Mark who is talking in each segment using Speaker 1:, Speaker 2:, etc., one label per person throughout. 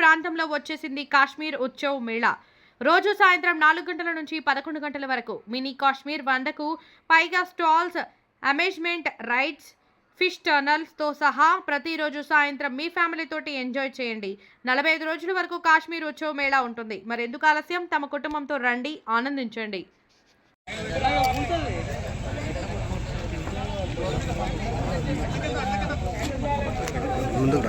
Speaker 1: ప్రాంతంలో వచ్చేసింది కాశ్మీర్ ఉత్సవ్ మేళా. రోజు సాయంత్రం నాలుగు గంటల నుంచి పదకొండు గంటల వరకు మినీ కాశ్మీర్ వందకు పైగా స్టాల్స్ అమేజ్మెంట్ రైడ్స్ ఫిష్ టర్నల్స్తో సహా ప్రతిరోజు సాయంత్రం మీ ఫ్యామిలీతోటి ఎంజాయ్ చేయండి. నలభై ఐదు రోజుల వరకు కాశ్మీర్ ఉత్సవ్ మేళా ఉంటుంది. మరెందుకు ఆలస్యం? తమ కుటుంబంతో రండి ఆనందించండి.
Speaker 2: ముందుకు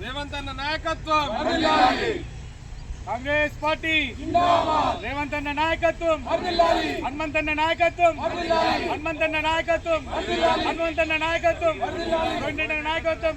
Speaker 3: రేవంత్ అన్న నాయకత్వం! కాంగ్రెస్ పార్టీ! రేవంత్ అన్న నాయకత్వం! హనుమంతన్న నాయకత్వం! హనుమంతన్న నాయకత్వం! హనుమంతన్న నాయకత్వం! రెండన్న నాయకత్వం!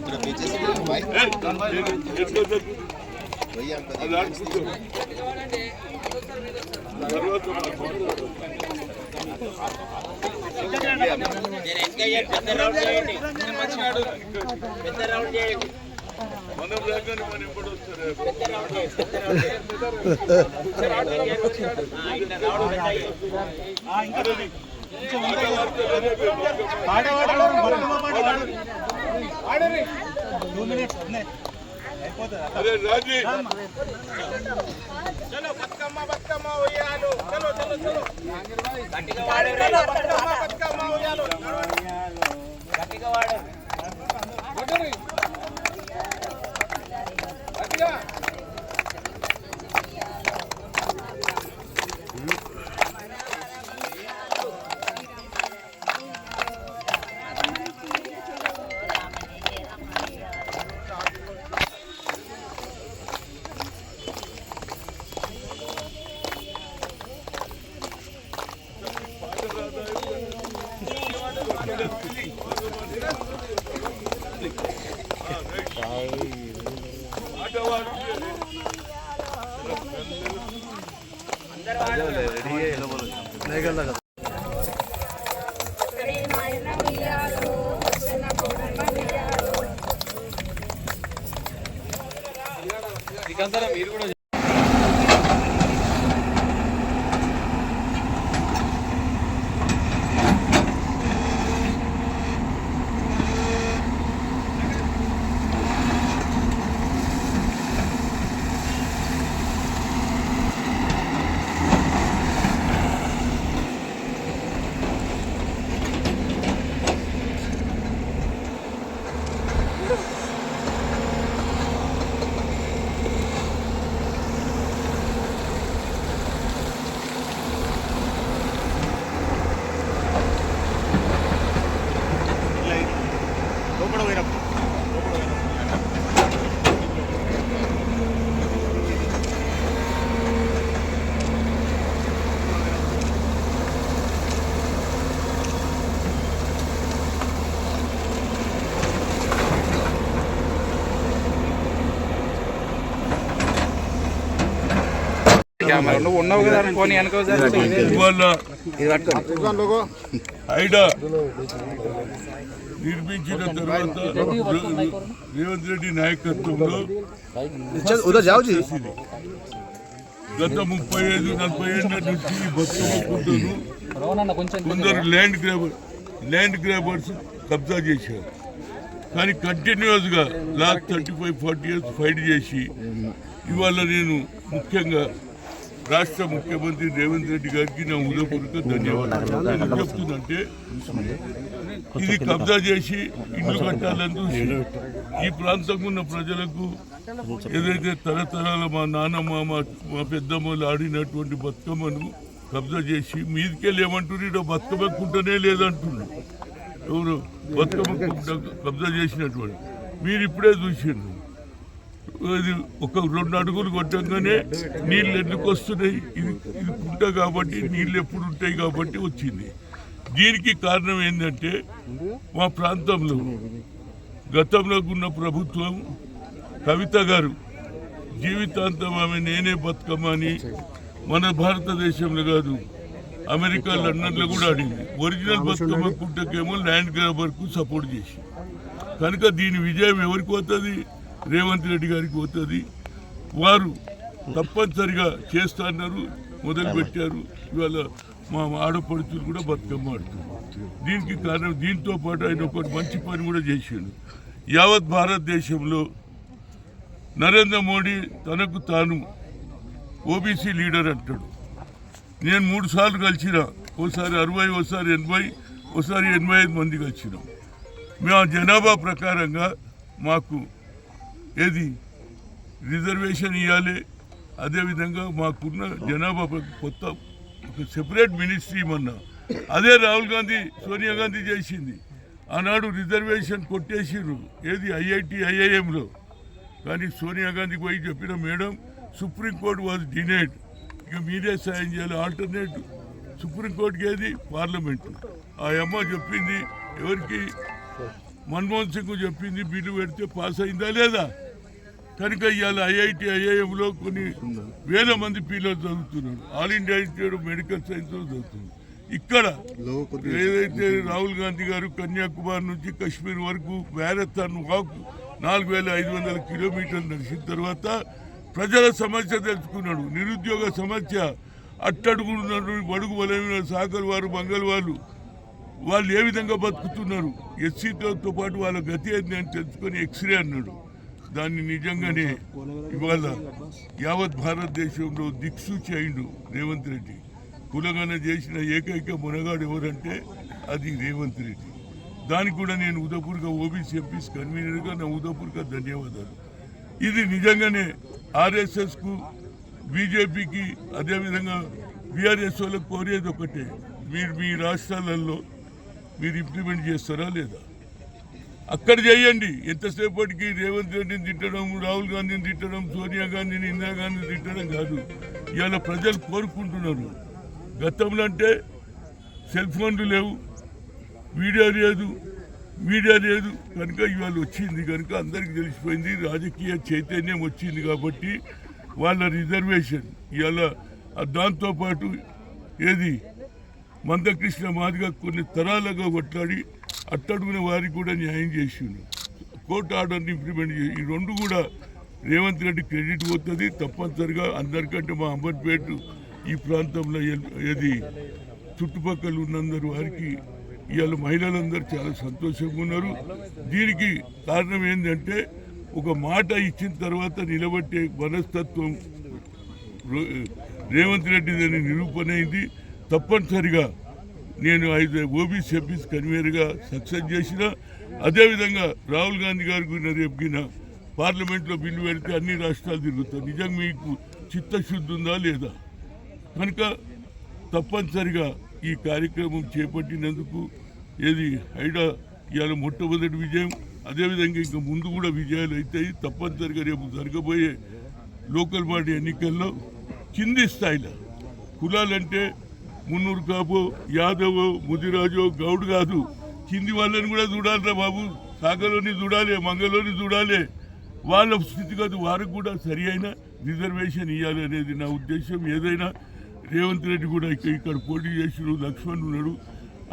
Speaker 4: అది ఆడుకుంటూ తర్వాత మనం లేకని మనం ఎప్పుడు వస్తారు అరే రాజీ.
Speaker 3: చలో బతుకమ్మ బతుకమ్మ ఉయ్యాలు. చలో చలో చలో. బతుకమ్మ బతుకమ్మ ఉయ్యాలు. గట్టిగా వాడు.
Speaker 5: 연락 నువ్వు ఉన్నావు కదా
Speaker 4: ఐడా నిర్మించిన తర్వాత రేవంత్ రెడ్డి నాయకత్వంలో గత ముప్పై ఐదు నలభై ఏళ్ళ నుంచి కుంటను కొందరు ల్యాండ్ గ్రాబర్ ల్యాండ్ గ్రాబర్స్ కబ్జా చేశారు. కానీ కంటిన్యూస్గా last thirty five forty years fight చేసి ఇవాళ నేను ముఖ్యంగా రాష్ట్ర ముఖ్యమంత్రి రేవంత్ రెడ్డి గారికి నా ఉదయపూర్వక ధన్యవాదాలు. చెప్తుందంటే ఇది కబ్జా చేసి ఇల్లు కట్టాలని చూసి ఈ ప్రాంతంలో ఉన్న ప్రజలకు ఏదైతే తరతరాల మా నాన్నమ్మ మా మా పెద్దమ్మలు ఆడినటువంటి బతుకమ్మను కబ్జా చేసి మీదికెళ్ళి ఏమంటున్నారు? ఈడ బతుకమ్మ కుంటనే లేదంటున్నారు. ఎవరు? బతుకమ్మ కబ్జా చేసినటువంటి. మీరు ఇప్పుడే చూసిండ్రు. ఒక రెండు అడుగులు కొట్టంగానే నీళ్ళు ఎందుకు వస్తున్నాయి? ఇది ఇది కుంట కాబట్టి నీళ్ళు ఎప్పుడు ఉంటాయి కాబట్టి వచ్చింది. దీనికి కారణం ఏంటంటే మా ప్రాంతంలో గతంలో ఉన్న ప్రభుత్వం కవిత గారు జీవితాంతం ఆమె నేనే బతుకమ్మ అని మన భారతదేశంలో కాదు అమెరికా లండన్లో కూడా ఆడింది. ఒరిజినల్ బతుకమ్మ కుంటకేమో ల్యాండ్ గ్రాబర్కు సపోర్ట్ చేసి కనుక దీని విజయం ఎవరికి వస్తుంది రేవంత్ రెడ్డి గారికి పోతుంది. వారు తప్పనిసరిగా చేస్తారన్నారు మొదలుపెట్టారు ఇవాళ మా ఆడపడుచులు కూడా బతుకమ్మ ఆడుతున్నారు. దీనికి కారణం దీంతో పాటు ఆయన ఒక మంచి పని కూడా చేసిండు. యావత్ భారతదేశంలో నరేంద్ర మోడీ తనకు తాను ఓబీసీ లీడర్ అంటాడు. నేను మూడు సార్లు కలిసిన ఓసారి అరవై ఓసారి ఎనభై ఓసారి ఎనభై ఐదు మంది కలిసినాం. మేము జనాభా ప్రకారంగా మాకు ఏది? రిజర్వేషన్ ఇవ్వాలి అదేవిధంగా మాకున్న జనాభా కొత్త ఒక సెపరేట్ మినిస్ట్రీ మొన్న. అదే రాహుల్ గాంధీ సోనియా గాంధీ చేసింది. ఆనాడు రిజర్వేషన్ కొట్టేసిర్రు. ఏది? ఐఐటి ఐఐఎంలో. కానీ సోనియా గాంధీకి పోయి చెప్పిన మేడం సుప్రీంకోర్టు వాజ్ డినేట్ ఇక మీరే సాయం చేయాలి. ఆల్టర్నేట్ సుప్రీంకోర్టుకి ఏది పార్లమెంటు. ఆ అమ్మ చెప్పింది ఎవరికి మన్మోహన్ సింగ్ చెప్పింది బిల్లు పెడితే పాస్ అయిందా లేదా? కనుక ఇవాళ ఐఐటి ఐఐఎంలో కొన్ని వేల మంది పిల్లలు చదువుతున్నారు. All India Institute of Medical Science చదువుతున్నారు ఇక్కడ ఏదైతే రాహుల్ గాంధీ గారు కన్యాకుమారి నుంచి కశ్మీర్ వరకు మ్యారథాన్ వాక్ నాలుగు వేల ఐదు వందల కిలోమీటర్లు నడిచిన తర్వాత ప్రజల సమస్య తెలుసుకున్నాడు. నిరుద్యోగ సమస్య అట్టడుగున్నారు బడుగు బలమైన సాగర్ వారు మంగళ వాళ్ళు ఏ విధంగా బతుకుతున్నారు? ఎస్సీతో పాటు వాళ్ళ గతి ఏంది అని తెలుసుకొని ఎక్స్రే అన్నాడు. దాన్ని నిజంగానే ఇవాళ యావత్ భారతదేశంలో దిక్సూచి అయిండు రేవంత్ రెడ్డి. కులగన చేసిన ఏకైక మునగాడు ఎవరంటే అది రేవంత్ రెడ్డి. దానికి కూడా నేను ఉదయపూర్గా ఓబీసీ ఎంపీస్ కన్వీనర్గా నా ఉదయపూర్గా ధన్యవాదాలు. ఇది నిజంగానే ఆర్ఎస్ఎస్కు బీజేపీకి అదేవిధంగా బీఆర్ఎస్ వాళ్ళకు కోరేది ఒకటే. మీరు మీ రాష్ట్రాలలో మీరు ఇంప్లిమెంట్ చేస్తారా లేదా? అక్కడ చేయండి. ఎంతసేపటికి రేవంత్ రెడ్డిని తిట్టడం రాహుల్ గాంధీని తిట్టడం సోనియా గాంధీని ఇందిరాగాంధీని తిట్టడం కాదు. ఇవాళ ప్రజలు కోరుకుంటున్నారు. గతంలో అంటే సెల్ ఫోన్లు లేవు వీడియో లేదు మీడియా లేదు. కనుక ఇవాళ వచ్చింది కనుక అందరికీ తెలిసిపోయింది రాజకీయ చైతన్యం వచ్చింది కాబట్టి వాళ్ళ రిజర్వేషన్ ఇవాళ దాంతోపాటు ఏది? మందకృష్ణ మాదిగా కొన్ని తరాలుగా కొట్లాడి అట్టడుగున వారికి కూడా న్యాయం చేసిండు. కోర్టు ఆర్డర్ని ఇంప్లిమెంట్ చేసి ఈ రెండు కూడా రేవంత్ రెడ్డి క్రెడిట్ పోతుంది. తప్పనిసరిగా అందరికంటే మా అంబర్పేట ఈ ప్రాంతంలో ఏది చుట్టుపక్కల ఉన్నందరు వారికి ఇవాళ మహిళలందరూ చాలా సంతోషంగా ఉన్నారు. దీనికి కారణం ఏంటంటే ఒక మాట ఇచ్చిన తర్వాత నిలబట్టే మనస్తత్వం రేవంత్ రెడ్డి దాని నిరూపణ అయింది. తప్పనిసరిగా నేను ఐదు ఓబీసీ ఎంపీస్ కన్వీనర్గా సక్సెస్ చేసిన అదేవిధంగా రాహుల్ గాంధీ గారి గురించి రేపు పార్లమెంట్లో బిల్లు పెడితే అన్ని రాష్ట్రాలు తిరుగుతాయి. నిజంగా మీకు చిత్తశుద్ధి ఉందా లేదా? కనుక తప్పనిసరిగా ఈ కార్యక్రమం చేపట్టినందుకు ఏది హైడా ఇవాళ మొట్టమొదటి విజయం అదేవిధంగా ఇంకా ముందు కూడా విజయాలు అవుతాయి. తప్పనిసరిగా రేపు జరగబోయే లోకల్ బాడీ ఎన్నికల్లో కింది స్థాయిలో కులాలంటే మున్నూరు కాపు యాదవ్ ముదిరాజు గౌడ్ కాదు. కింది వాళ్ళని కూడా చూడాలిరా బాబు. సాగలోని చూడాలి మంగలోని చూడాలి. వాళ్ళ స్థితిగతి వారికి కూడా సరి అయిన రిజర్వేషన్ ఇవ్వాలి అనేది నా ఉద్దేశం. ఏదైనా రేవంత్ రెడ్డి కూడా ఇక్కడ ఇక్కడ పోటీ చేసిండు లక్ష్మణ్ ఉన్నాడు.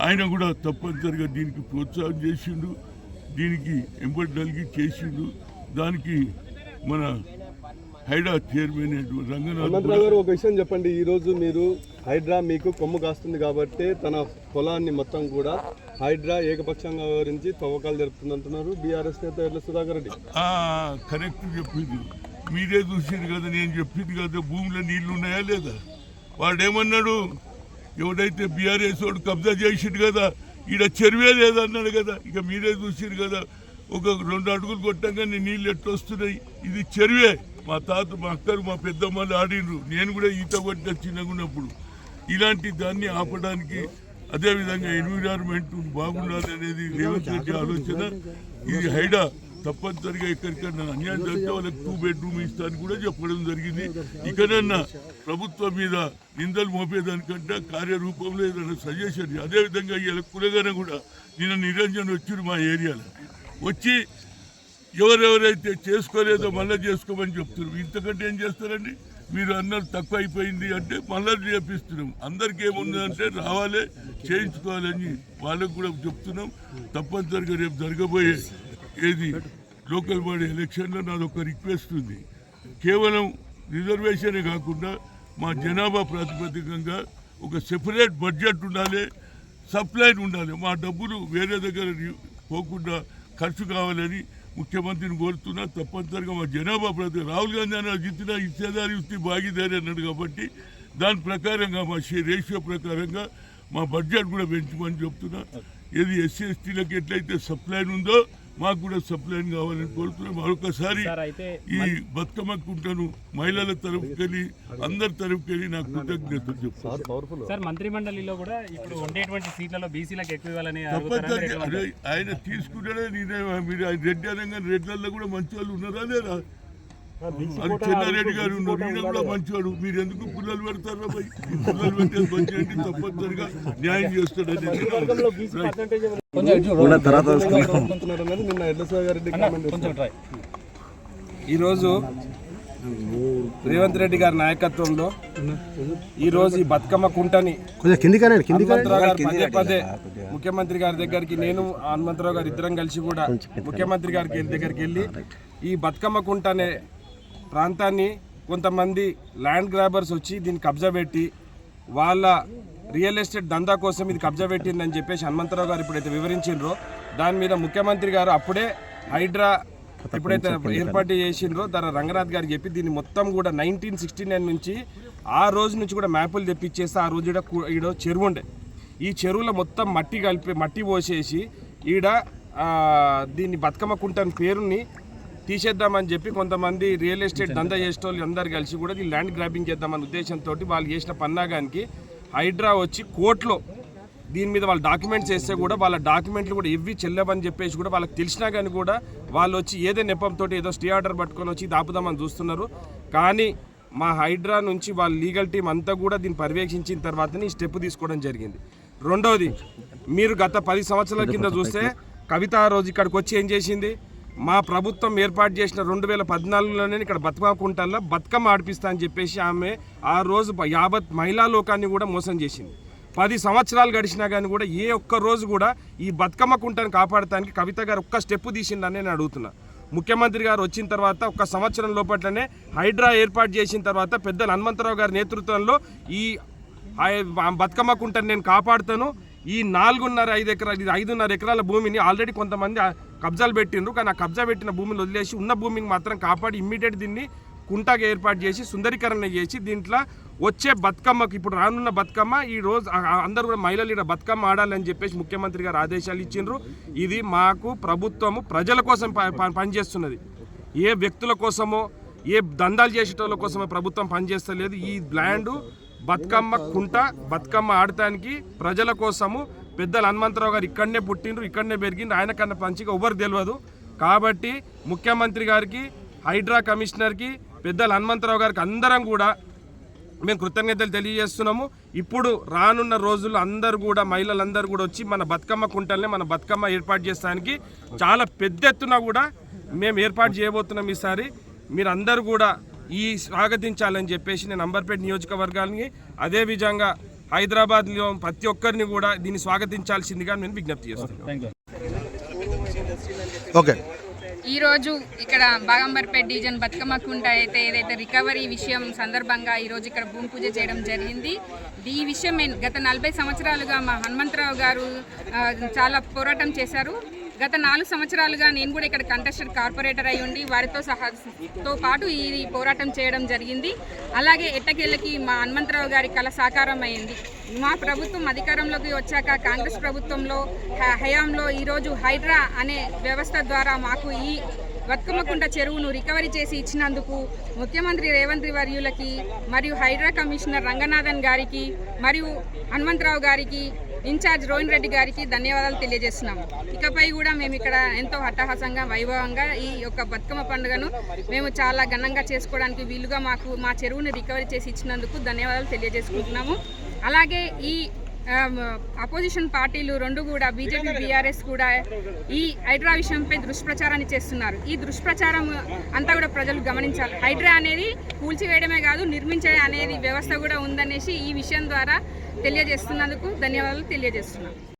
Speaker 4: ఆయన కూడా తప్పనిసరిగా దీనికి ప్రోత్సాహం చేసిండు దీనికి ఎంబడి నలిగి చేసిండు. దానికి మన హైడా చైర్మన్
Speaker 6: హనుమంతరావు గారు ఒక విషయం చెప్పండి. ఈ రోజు మీరు హైడ్రా మీకు కొమ్ము కాస్తుంది కాబట్టి తన పొలాన్ని మొత్తం కూడా హైడ్రా ఏకపక్షంగా వివరించి తవ్వకాలు జరుపుతుందంటున్నారు బీఆర్ఎస్ నేత ఎర్ల సుధాకర్ రెడ్డి.
Speaker 4: కరెక్ట్ చెప్పింది. మీరే చూసింది కదా నేను చెప్పింది కదా భూమిలో నీళ్ళు ఉన్నాయా లేదా? వాడేమన్నాడు? ఎవడైతే బీఆర్ఎస్ వాడు కబ్జా చేసిండు కదా ఈడ చెరువే లేదన్నాడు కదా. ఇక మీరే చూసిండు కదా ఒక రెండు అడుగులు కొట్టంగానే నీళ్ళు ఎట్లా వస్తున్నాయి? ఇది చెరువే. మా తాత మా అక్కలు మా పెద్దమ్మలు ఆడిండ్రు. నేను కూడా ఈత కొట్టిన చిన్నగా ఉన్నప్పుడు. ఇలాంటి దాన్ని ఆపడానికి అదేవిధంగా ఎన్విరాన్మెంట్ బాగుండాలి అనేది రేవంత్ రెడ్డి ఆలోచన. ఇది హైడా. తప్పనిసరిగా ఎక్కడికన్నా అన్యాయం జరిగితే వాళ్ళకి టూ బెడ్రూమ్ ఇస్తాను కూడా చెప్పడం జరిగింది. ఇకనన్నా ప్రభుత్వం మీద నిందలు మోపేదానికంటే కార్యరూపంలో ఏదైనా సజెషన్ అదేవిధంగా ఇలా కులగన కూడా నిన్న నిరంజన్ వచ్చారు మా ఏరియాలో. వచ్చి ఎవరెవరైతే చేసుకోలేదో మళ్ళీ చేసుకోమని చెప్తున్నారు. ఇంతకంటే ఏం చేస్తారండి? మీరు అన్నారు తక్కువ అయిపోయింది అంటే మళ్ళీ చేపిస్తున్నాం అందరికి ఏముందంటే రావాలి చేయించుకోవాలని వాళ్ళకు కూడా చెప్తున్నాం. తప్పనిసరిగా రేపు జరగబోయే ఏది లోకల్ బాడీ ఎలక్షన్లో నాది ఒక రిక్వెస్ట్ ఉంది. కేవలం రిజర్వేషనే కాకుండా మా జనాభా ప్రాతిపదికంగా ఒక సెపరేట్ బడ్జెట్ ఉండాలి సప్లైన్ ఉండాలి. మా డబ్బులు వేరే దగ్గర పోకుండా ఖర్చు కావాలని ముఖ్యమంత్రిని కోరుతున్నా తప్పనిసరిగా మా జనాభా ప్రతి రాహుల్ గాంధీ అన్న జిత్తిన ఇచ్చేదారి ఇస్తే భాగీదారి అన్నాడు కాబట్టి దాని ప్రకారంగా మా షే- రేషియో ప్రకారంగా మా బడ్జెట్ కూడా పెంచమని చెప్తున్నా. ఏది ఎస్సీ ఎస్టీలకు ఎట్లయితే సప్లైన్ ఉందో మాకు కూడా సప్లైన్ కావాలని కోరుతున్నాం. మరొకసారి ఈ బతుకమ్మ కుంటను మహిళల తరఫుకెళ్ళి అందరి తరఫుకెళ్ళి నాకు కృతజ్ఞతలు చెప్తాను.
Speaker 6: Sir powerful.
Speaker 7: సార్ మంత్రి మండలిలో కూడా ఇప్పుడు ఉండేటువంటి సీట్లలో బీసీలకు ఎక్కువ ఇవ్వాలని
Speaker 4: ఆయన తీసుకుంటాడే నేనే మీరు ఆయన రెడ్డి అనగా రెడ్లలో కూడా మంచి వాళ్ళు ఉన్నారా లేరా అది చెన్నారెడ్డి గారు ఉన్నారు. ఈయన కూడా మంచివాడు? మీరు ఎందుకు పుల్లలు పెడతారా పుల్లలు పెట్టేది మంచి తప్పనిసరిగా న్యాయం చేస్తాడని.
Speaker 8: ఈరోజు రేవంత్ రెడ్డి గారి నాయకత్వంలో ఈరోజు ఈ బతుకమ్మ కుంటని
Speaker 2: కొంచెం కిందికనే కిందికి
Speaker 8: హనుమంతరావు గారు పదే పదే ముఖ్యమంత్రి గారి దగ్గరికి నేను హనుమంతరావు గారు ఇద్దరం కలిసి కూడా ముఖ్యమంత్రి గారికి దగ్గరికి వెళ్ళి ఈ బతుకమ్మ కుంట అనే ప్రాంతాన్ని కొంతమంది ల్యాండ్ గ్రాబర్స్ వచ్చి దీన్ని కబ్జా పెట్టి వాళ్ళ రియల్ ఎస్టేట్ దందా కోసం ఇది కబ్జా పెట్టిందని చెప్పేసి హనుమంతరావు గారు ఇప్పుడైతే వివరించిండ్రో. దాని మీద ముఖ్యమంత్రి గారు అప్పుడే హైడ్రా ఎప్పుడైతే ఏర్పాటు చేసిండ్రో. దాని రంగనాథ్ గారికి చెప్పి దీన్ని మొత్తం కూడా నైన్టీన్ సిక్స్టీ నైన్ నుంచి ఆ రోజు నుంచి కూడా మ్యాపులు తెప్పించేస్తే ఆ రోజు ఈడ చెరువు ఉండే. ఈ చెరువులో మొత్తం మట్టి కలిపి మట్టి పోసేసి ఈడ దీన్ని బతుకమ్మ కుంట అని పేరుని తీసేద్దామని చెప్పి కొంతమంది రియల్ ఎస్టేట్ దందా చేసే వాళ్ళు అందరు కలిసి కూడా ఈ ల్యాండ్ గ్రాబింగ్ చేద్దామన్న ఉద్దేశంతో వాళ్ళు చేసిన పన్నాగానికి హైడ్రా వచ్చి కోర్టులో దీని మీద వాళ్ళ డాక్యుమెంట్స్ వేస్తే కూడా వాళ్ళ డాక్యుమెంట్లు కూడా ఇవ్వి చెల్లవని చెప్పేసి కూడా వాళ్ళకి తెలిసినా కానీ కూడా వాళ్ళు వచ్చి ఏదో నెపంతో ఏదో స్టే ఆర్డర్ పట్టుకొని వచ్చి దాపుదామని చూస్తున్నారు. కానీ మా హైడ్రా నుంచి వాళ్ళ లీగల్ టీం అంతా కూడా దీన్ని పర్యవేక్షించిన తర్వాతనే ఈ స్టెప్ తీసుకోవడం జరిగింది. రెండవది మీరు గత పది సంవత్సరాల కింద చూస్తే కవిత రోజు ఇక్కడికి వచ్చి ఏం చేసింది? మా ప్రభుత్వం ఏర్పాటు చేసిన రెండు వేల పద్నాలుగులోనే ఇక్కడ బతుకమ్మ కుంటల్లో బతుకమ్మ ఆడిపిస్తా అని చెప్పేసి ఆమె ఆ రోజు యావత్ మహిళా లోకాన్ని కూడా మోసం చేసింది. పది సంవత్సరాలు గడిచినా కానీ కూడా ఏ ఒక్క రోజు కూడా ఈ బతుకమ్మ కుంటను కాపాడటానికి కవిత గారు ఒక్క స్టెప్ తీసిందని నేను అడుగుతున్నా. ముఖ్యమంత్రి గారు వచ్చిన తర్వాత ఒక సంవత్సరం లోపట్లనే హైడ్రా ఏర్పాటు చేసిన తర్వాత పెద్దలు హనుమంతరావు గారి నేతృత్వంలో ఈ బతుకమ్మ కుంటని నేను కాపాడుతాను. ఈ నాలుగున్నర ఐదు ఎకరాలు ఇది ఐదున్నర ఎకరాల భూమిని ఆల్రెడీ కొంతమంది కబ్జాలు పెట్టిండ్రు. కానీ ఆ కబ్జా పెట్టిన భూమిని వదిలేసి ఉన్న భూమిని మాత్రం కాపాడి ఇమ్మీడియట్ దీన్ని కుంటగా ఏర్పాటు చేసి సుందరీకరణ చేసి దీంట్లో వచ్చే బతుకమ్మకి ఇప్పుడు రానున్న బతుకమ్మ ఈ రోజు అందరూ కూడా మహిళలు ఇక్కడ బతుకమ్మ ఆడాలని చెప్పేసి ముఖ్యమంత్రి గారు ఆదేశాలు ఇచ్చిండ్రు. ఇది మాకు ప్రభుత్వము ప్రజల కోసం ప- ప- పనిచేస్తున్నది. ఏ వ్యక్తుల కోసమో ఏ దందాలు చేసేటోళ్ళ కోసమో ప్రభుత్వం పనిచేస్తలేదు. ఈ ల్యాండ్ బతుకమ్మ కుంట బతుకమ్మ ఆడటానికి ప్రజల కోసము పెద్దలు హనుమంతరావు గారు ఇక్కడనే పుట్టిండ్రు ఇక్కడనే పెరిగిండ్రు. ఆయన కన్నా పంచిగా ఎవరు తెలియదు కాబట్టి ముఖ్యమంత్రి గారికి హైడ్రా కమిషనర్కి పెద్దలు హనుమంతరావు గారికి అందరం కూడా మేము కృతజ్ఞతలు తెలియజేస్తున్నాము. ఇప్పుడు రానున్న రోజుల్లో అందరూ కూడా మహిళలందరూ కూడా వచ్చి మన బతుకమ్మ కుంటల్ని మన బతుకమ్మ ఏర్పాటు చేస్తానికి చాలా పెద్ద ఎత్తున కూడా మేము ఏర్పాటు చేయబోతున్నాం ఈసారి. మీరందరూ కూడా ఈ స్వాగతించాలని చెప్పేసి నేను అంబర్పేట నియోజకవర్గాన్ని అదేవిధంగా హైదరాబాద్లో ప్రతి ఒక్కరిని కూడా దీన్ని స్వాగతించాల్సిందిగా నేను విజ్ఞప్తి చేస్తున్నాను.
Speaker 2: ఓకే
Speaker 9: ఈరోజు ఇక్కడ బాగంబర్పేట డివిజన్ బతుకమ్మ కుంట అయితే ఏదైతే రికవరీ విషయం సందర్భంగా ఈరోజు ఇక్కడ భూమి పూజ చేయడం జరిగింది. ఈ విషయం గత నలభై సంవత్సరాలుగా మా హనుమంతరావు గారు చాలా పోరాటం చేశారు. గత నాలుగు సంవత్సరాలుగా నేను కూడా ఇక్కడ కంటెస్టెడ్ కార్పొరేటర్ అయి ఉండి వారితో సహా తో పాటు ఈ పోరాటం చేయడం జరిగింది. అలాగే ఎట్టకేళ్ళకి మా హనుమంతరావు గారి కళ సాకారం అయింది. మా ప్రభుత్వం అధికారంలోకి వచ్చాక కాంగ్రెస్ ప్రభుత్వంలో హయాంలో ఈరోజు హైడ్రా అనే వ్యవస్థ ద్వారా మాకు ఈ బతుకమ్మకుంట చెరువును రికవరీ చేసి ఇచ్చినందుకు ముఖ్యమంత్రి రేవంత్ వర్యులకి మరియు హైడ్రా కమిషనర్ రంగనాథన్ గారికి మరియు హనుమంతరావు గారికి ఇన్ఛార్జ్ రోహిన్ రెడ్డి గారికి ధన్యవాదాలు తెలియజేస్తున్నాము. ఇకపై కూడా మేము ఇక్కడ ఎంతో హట్టహాసంగా వైభవంగా ఈ యొక్క బతుకమ్మ పండుగను మేము చాలా ఘనంగా చేసుకోవడానికి వీలుగా మాకు మా చెరువుని రికవరీ చేసి ఇచ్చినందుకు ధన్యవాదాలు తెలియజేసుకుంటున్నాము. అలాగే ఈ అపోజిషన్ పార్టీలు రెండు కూడా బీజేపీ బీఆర్ఎస్ కూడా ఈ హైడ్రా విషయంపై దుష్ప్రచారాన్ని చేస్తున్నారు. ఈ దుష్ప్రచారం అంతా కూడా ప్రజలు గమనించాలి. హైడ్రా అనేది కూల్చివేయడమే కాదు నిర్మించే అనేది వ్యవస్థ కూడా ఉందనేసి ఈ విషయం ద్వారా తెలియజేస్తున్నందుకు ధన్యవాదాలు తెలియజేస్తున్నాను.